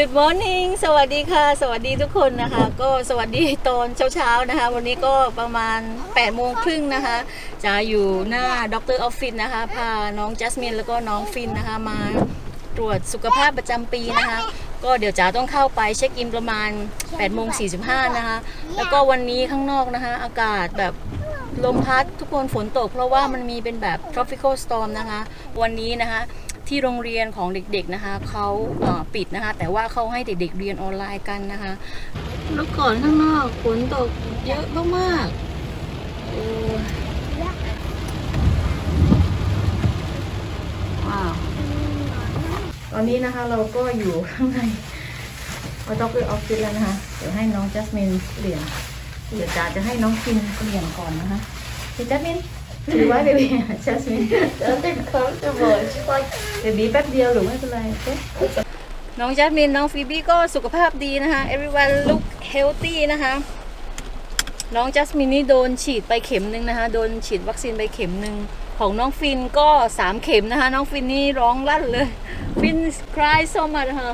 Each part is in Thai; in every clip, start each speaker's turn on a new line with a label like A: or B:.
A: Good morning สวัสดีค่ะ สวัสดีทุกคนนะคะ ก็สวัสดีตอนเช้าๆนะคะ วันนี้ก็ประมาณ8โมงครึ่งนะคะจะอยู่หน้าด็อกเตอร์ออฟฟิศนะคะ พาน้องจัสมินแล้วก็น้องฟินนะคะมาตรวจสุขภาพประจำปีนะคะ ก็เดี๋ยวจ๋าต้องเข้าไปเช็คอินประมาณ8โมง45นะคะ แล้วก็วันนี้ข้างนอกนะคะ อากาศแบบลมพัดทุกคนฝนตก เพราะว่ามันมีเป็นแบบ tropical storm นะคะ วันนี้นะคะ ที่โรงเรียนของเด็กๆนะคะเขาปิดนะคะ แต่ว่าเขาให้เด็กๆเรียนออนไลน์กันนะคะเมื่อก่อนข้างนอกฝนตกเยอะมากๆว้าวตอนนี้นะคะเราก็อยู่ข้างในออทอออฟฟิศแล้วนะคะ เดี๋ยวให้น้องจัสมินเปลี่ยนเดี๋ยวจ๋าจะให้น้องฟินเปลี่ยนก่อนนะคะแจัสมิน ถือไว้เบบี้จัสมิน
B: Don't they comfortable? It's just like
A: เบบี้แป๊บเดียวหรือไม่เป็นไรโอเคน้องจัสมินน้องฟีบี้ก็สุขภาพดีนะคะ everyone look healthy นะคะ น้องจัสมินนี่โดนฉีดไปเข็มหนึ่งนะคะ โดนฉีดวัคซีนไปเข็มหนึ่งของน้องฟินก็สามเข็มนะคะ น้องฟินนี่ร้องลั่นเลย ฟิน cry so much ค่ะ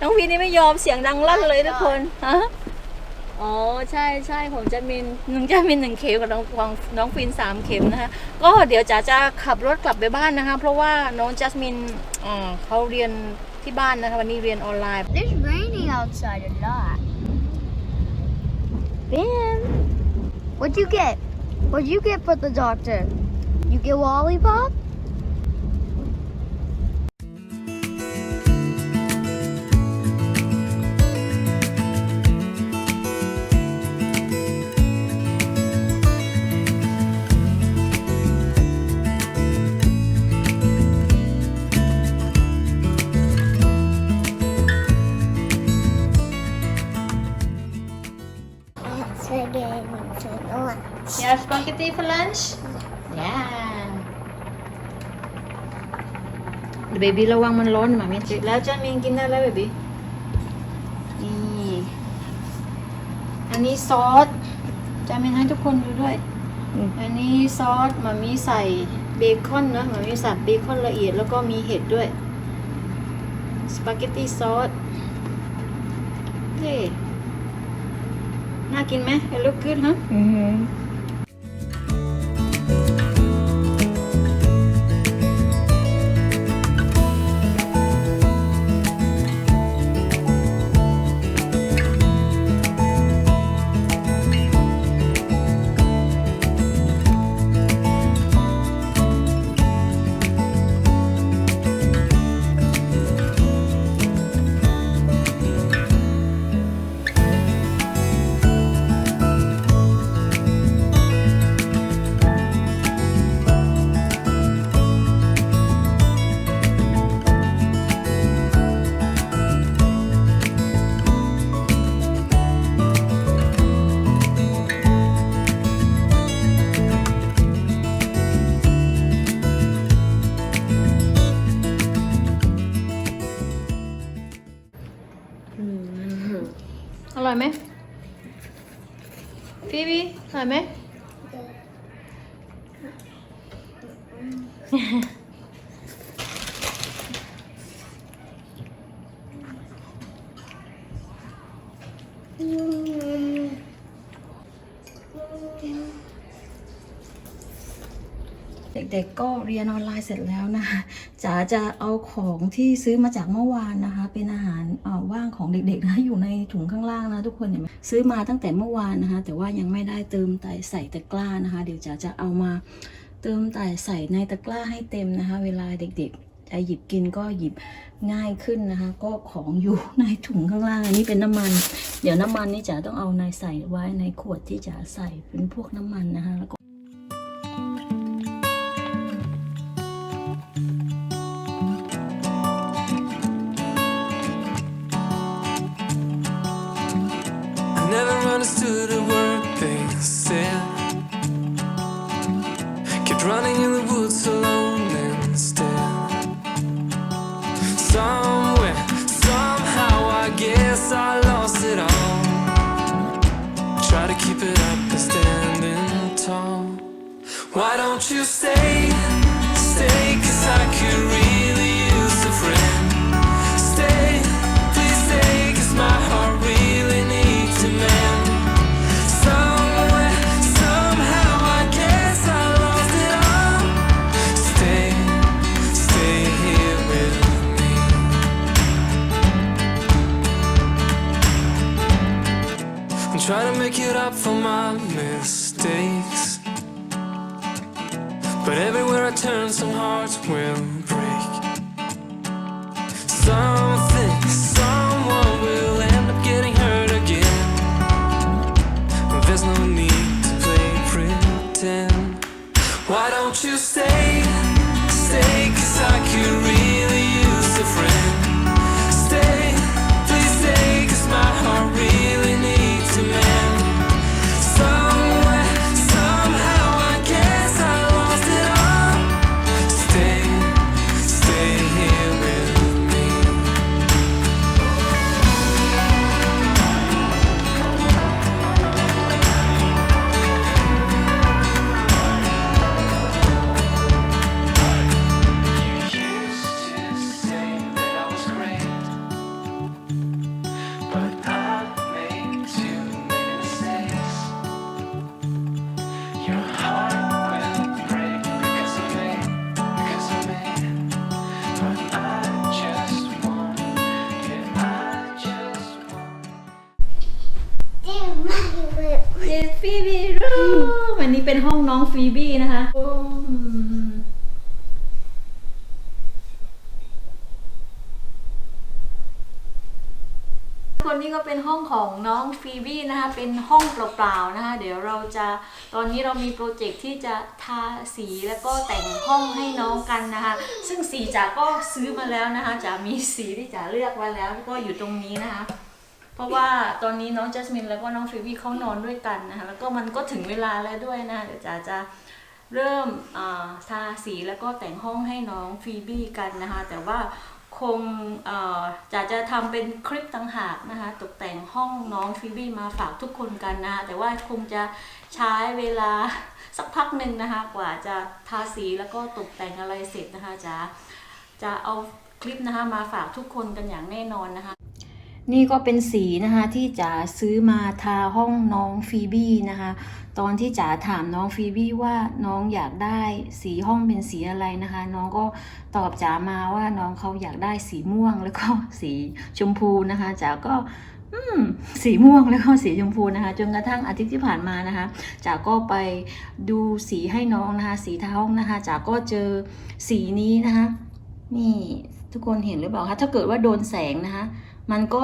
A: น้องฟินนี่ไม่ยอมเสียงดังลั่นเลยทุกคนฮะ อ๋อใช่ใช่ของจัสมินน้องจัสมินหนึ่งเข็มกับน้องของน้องฟินสามเข็มนะคะก็เดี๋ยวจ๋าจะขับรถกลับไปบ้านนะคะ เพราะว่าน้องจัสมินอ่าเขาเรียนที่บ้านนะคะวันนี้เรียนออนไลน์
B: there's raining outside a lot. Ben, what you get? what you get for the doctor? You get lollipop?
A: Yeah, spaghetti for lunch. Yeah. เบบี้ระวังมันร้อนหมามิแล้วจันมินกินได้แล้วเบบี้นี่ อันนี้ซอสจันมินให้ทุกคนดูด้วย อันนี้ซอสหมามีใส่เบคอนนะหมามีใส่เบคอนละเอียดแล้วก็มีเห็ดด้วย สปาเกตตีซอสเฮ้ น่ากินไหม It look good ฮะ ร่อยไหมฟีบีอร่อยไหมเด็กๆก็เรียนออนไลน์เสร็จแล้วนะคะจ๋าจะเอาของที่ซื้อมาจากเมื่อวานนะคะ เป็นอาหารว่างของเด็กๆนะอยู่ในถุงข้างล่างนะทุกคนเห็นไหมซื้อมาตั้งแต่เมื่อวานนะคะ แต่ว่ายังไม่ได้เติมแต่ใส่ตะกร้านะคะ เดี๋ยวจ๋าจะเอามาเติมแต่ใส่ในตะกร้าให้เต็มนะคะ เวลาเด็กๆจะหยิบกินก็หยิบง่ายขึ้นนะคะ ก็ของอยู่ในถุงข้างล่างอันนี้เป็นน้ำมัน เดี๋ยวน้ำมันนี่จ๋าต้องเอาในใส่ไว้ในขวดที่จ๋าใส่เป็นพวกน้ำมันนะคะแล้วก็
C: understood a word they said. Kept running in the woods alone instead. Somewhere, somehow, I guess I lost it all. Try to keep it up and standing tall. Why don't you stay,
A: เยสฟีบีรูมอันนี้เป็นห้องน้องฟีบี้นะคะอืมคนนี้ก็เป็นห้องของน้องฟีบี้นะคะ เป็นห้องเปล่าๆนะคะ เดี๋ยวเราจะตอนนี้เรามีโปรเจกต์ที่จะทาสีแล้วก็แต่งห้องให้น้องกันนะคะ ซึ่งสีจ๋าก็ซื้อมาแล้วนะคะจ๋ามีสีที่จ๋าเลือกไว้แล้วก็อยู่ตรงนี้นะคะ เพราะว่าตอนนี้น้องจัสมินแล้วก็น้องฟิวี่เขานอนด้วยกันนะคะแล้วก็มันก็ถึงเวลาแล้วด้วยนะเดี๋ยวจ๋าจะเริ่มทาสีแล้วก็แต่งห้องให้น้องฟีบี้กันนะคะแต่ว่าคงจ๋าจะทำเป็นคลิปต่างหากนะคะตกแต่งห้องน้องฟีบี้มาฝากทุกคนกันนะคะแต่ว่าคงจะใช้เวลาสักพักหนึ่งนะคะกว่าจะทาสีแล้วก็ตกแต่งอะไรเสร็จนะคะจ๋าจะเอาคลิปนะคะมาฝากทุกคนกันอย่างแน่นอนนะคะ นี่ก็เป็นสีนะคะที่จ๋าซื้อมาทาห้องน้องฟีบี้นะคะ ตอนที่จ๋าถามน้องฟีบี้ว่าน้องอยากได้สีห้องเป็นสีอะไรนะคะ น้องก็ตอบจ๋ามาว่าน้องเขาอยากได้สีม่วงแล้วก็สีชมพูนะคะจ๋าก็สีม่วงแล้วก็สีชมพูนะคะ จนกระทั่งอาทิตย์ที่ผ่านมานะคะจ๋าก็ไปดูสีให้น้องนะคะ สีทาห้องนะคะจ๋าก็เจอสีนี้นะคะ นี่ทุกคนเห็นหรือเปล่าคะถ้าเกิดว่าโดนแสงนะคะ มันก็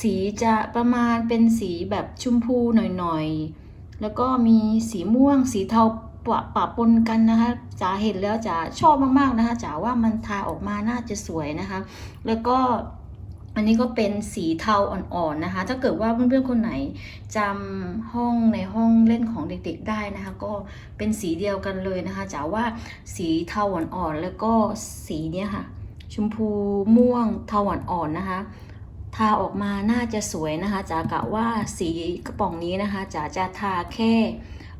A: สีจะประมาณเป็นสีแบบชมพูหน่อยๆ แล้วก็มีสีม่วงสีเทาปะปะปนกันนะคะจ๋าเห็นแล้วจ๋าชอบมากๆนะคะจ๋าว่ามันทาออกมาน่าจะสวยนะคะ แล้วก็อันนี้ก็เป็นสีเทาอ่อนๆนะคะ ถ้าเกิดว่าเพื่อนๆคนไหนจำห้องในห้องเล่นของเด็กๆได้นะคะ ก็เป็นสีเดียวกันเลยนะคะจ๋าว่าสีเทาอ่อนๆแล้วก็สีเนี้ยค่ะ ชมพูม่วงเทาอ่อนๆนะคะาออกมาน่าจะสวยนะคะจ๋ากะว่าสีกระป๋องนี้นะคะจ๋าจะทาแค่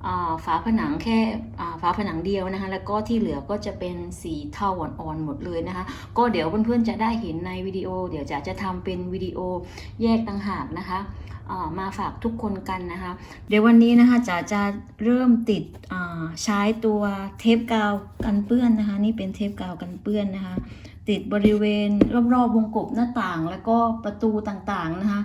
A: อ่าฝาผนังแค่อ่าฝาผนังเดียวนะคะ แล้วก็ที่เหลือก็จะเป็นสีเทาอ่อนๆหมดเลยนะคะ ก็เดี๋ยวเพื่อนๆจะได้เห็นในวิดีโอ เดี๋ยวจ๋าจะทำเป็นวิดีโอแยกต่างหากนะคะ มาฝากทุกคนกันนะคะ เดี๋ยววันนี้นะคะจ๋าจะเริ่มติดใช้ตัวเทปกาวกันเปื้อนนะคะ นี่เป็นเทปกาวกันเปื้อนนะคะ ติดบริเวณรอบๆวงกบหน้าต่าง แล้วก็ประตูต่างๆนะคะ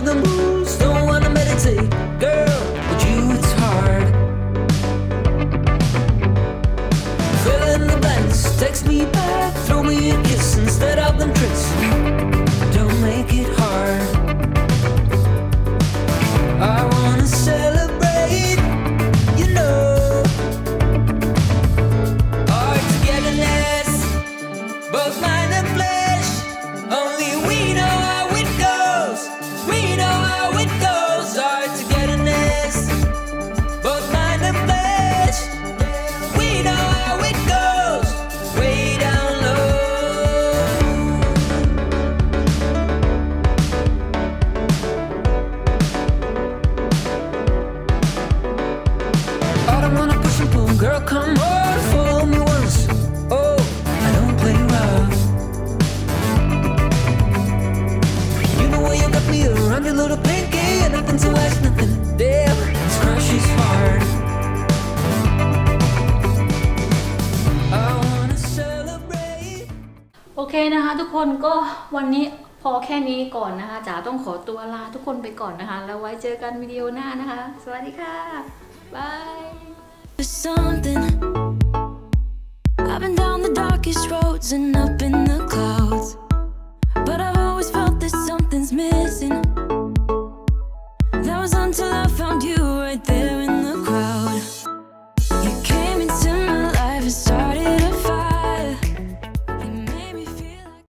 D: with the
A: คนก็วันนี้พอแค่นี้ก่อนนะคะจ๋าต้องขอตัวลาทุกคนไปก่อนนะคะ แล้วไว้เจอกันวิดีโอหน้านะคะ สวัสดีค่ะบาย
E: I've been down the darkest roads and up in the.